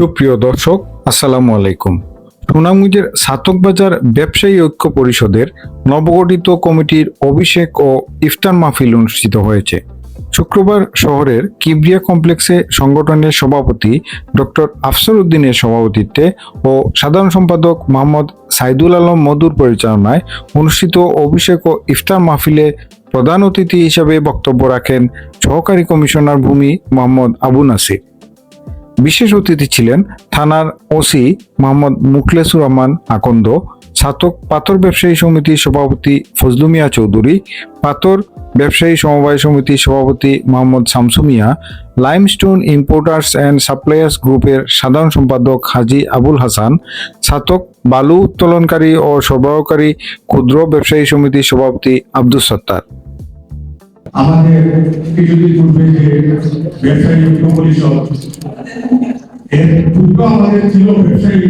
সুপ্রিয় দর্শক, আসসালামু আলাইকুম। সুনামগঞ্জের সাতকবাজার ব্যবসায়ী ঐক্য পরিষদের নবগঠিত কমিটির অভিষেক ও ইফতার মাহফিল অনুষ্ঠিত হয়েছে। শুক্রবার শহরের কিবরিয়া কমপ্লেক্সে সংগঠনের সভাপতি ডক্টর আফসর উদ্দিনের সভাপতিত্বে ও সাধারণ সম্পাদক মোহাম্মদ সাইদুল আলম মধুর পরিচালনায় অনুষ্ঠিত অভিষেক ও ইফতার মাহফিলে প্রধান অতিথি হিসাবে বক্তব্য রাখেন সহকারী কমিশনার ভূমি মোহাম্মদ আবু নাসির। বিশেষ অতিথি ছিলেন থানার ওসি মোহাম্মদ মুখলেসুর রহমান আকন্দ, ছাতক পাথর ব্যবসায়ী সমিতির সভাপতি ফজলু মিয়া চৌধুরী, পাথর ব্যবসায়ী সমবায় সমিতির সভাপতি Mohammad Shamsu Mia limestone importers and suppliers গ্রুপের সাধারণ সম্পাদক হাজি আবুল হাসান, ছাতক বালু উত্তোলনকারী ও সরবরাহকারী ক্ষুদ্র ব্যবসায়ী সমিতির সভাপতি আব্দুল সত্তার। আমাদের কিছুদিন পূর্বে যে ব্যবসায়ী ঐক্য পরিষদ এর পূর্বে আমাদের ছিল ব্যবসায়ী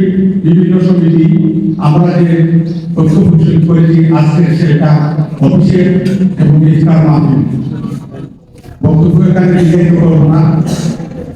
বিভিন্ন সমিতি। আমরা যে ঐক্য করেছি, আজকে সেটা অফিসের এবং বক্তব্য এখানে করব না।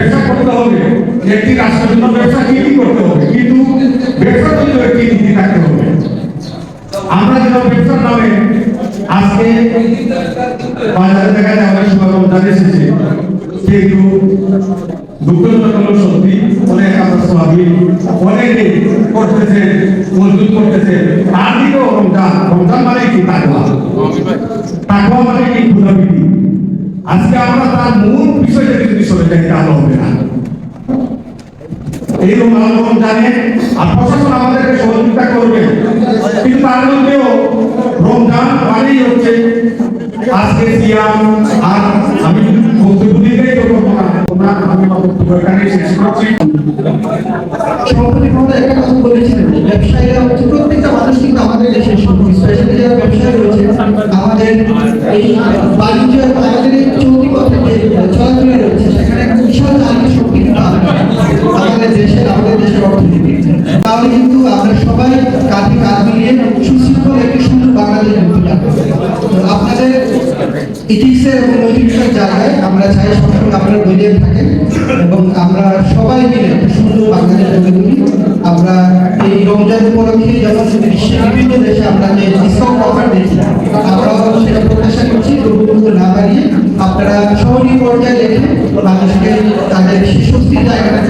ব্যবসা করতে হবে। একটি রাষ্ট্রের জন্য ব্যবসা কি করতে হবে? কিন্তু ব্যবসার জন্য একটি নীতি থাকতে হবে। আমরা যেন ব্যবসার নামে আজকে বাজারে দেখা যায় অনেক সময় রমজান এসেছে। কিন্তু দুঃখজনক সত্যি অনেক আমরা স্বাভাবিক অনেকে করতেছে মজদুর করতেছে। তার দিকেও রমজান। রমজান মানে কি? তাকওয়া তাকওয়া মানে কি ক্ষুধাবৃত্তি আজকে আমরা তার মূল বিষয়টা যদি সরে যাই তাহলে হবে না। এই রমজান জানে, আর প্রশাসন আমাদেরকে সহযোগিতা করবে। কিন্তু তার মধ্যেও রমজান মানেই হচ্ছে আজকে সিয়াম, আর আমি বক্তব্য দিতেই তো করব না আমি বক্তব্য এখানে শেষ করছি। সভাপতি মহোদয় একটা কথা বলেছিলেন ব্যবসায়ীরা হচ্ছে প্রত্যেকটা দেশের আমাদের দেশের অর্থনীতি। তাহলে কিন্তু আমরা সবাই কাঁধে কাঁধ মিলিয়ে সুশৃঙ্খল একটি সুন্দর বাংলাদেশ আপনাদের ইথিক্সের এবং নৈতিকতার জায়গায় আমরা চাই সবসময় আপনারা বলিয়ে থাকেন এবং আমরা সবাই মিলে একটা সুন্দর বাংলাদেশ গড়ে তুলি। আমরা এই রমজান উপলক্ষে যেমন বিশ্বের বিভিন্ন দেশে আমরা যে ডিসকাউন্ট অফার দিচ্ছি আমরাও সেটা প্রত্যাশা করছি দ্রব্যমূল্য না বাড়িয়ে আপনারা শহরী পর্যায়ে রেখে মানুষকে তাদের স্বস্তির জায়গাটা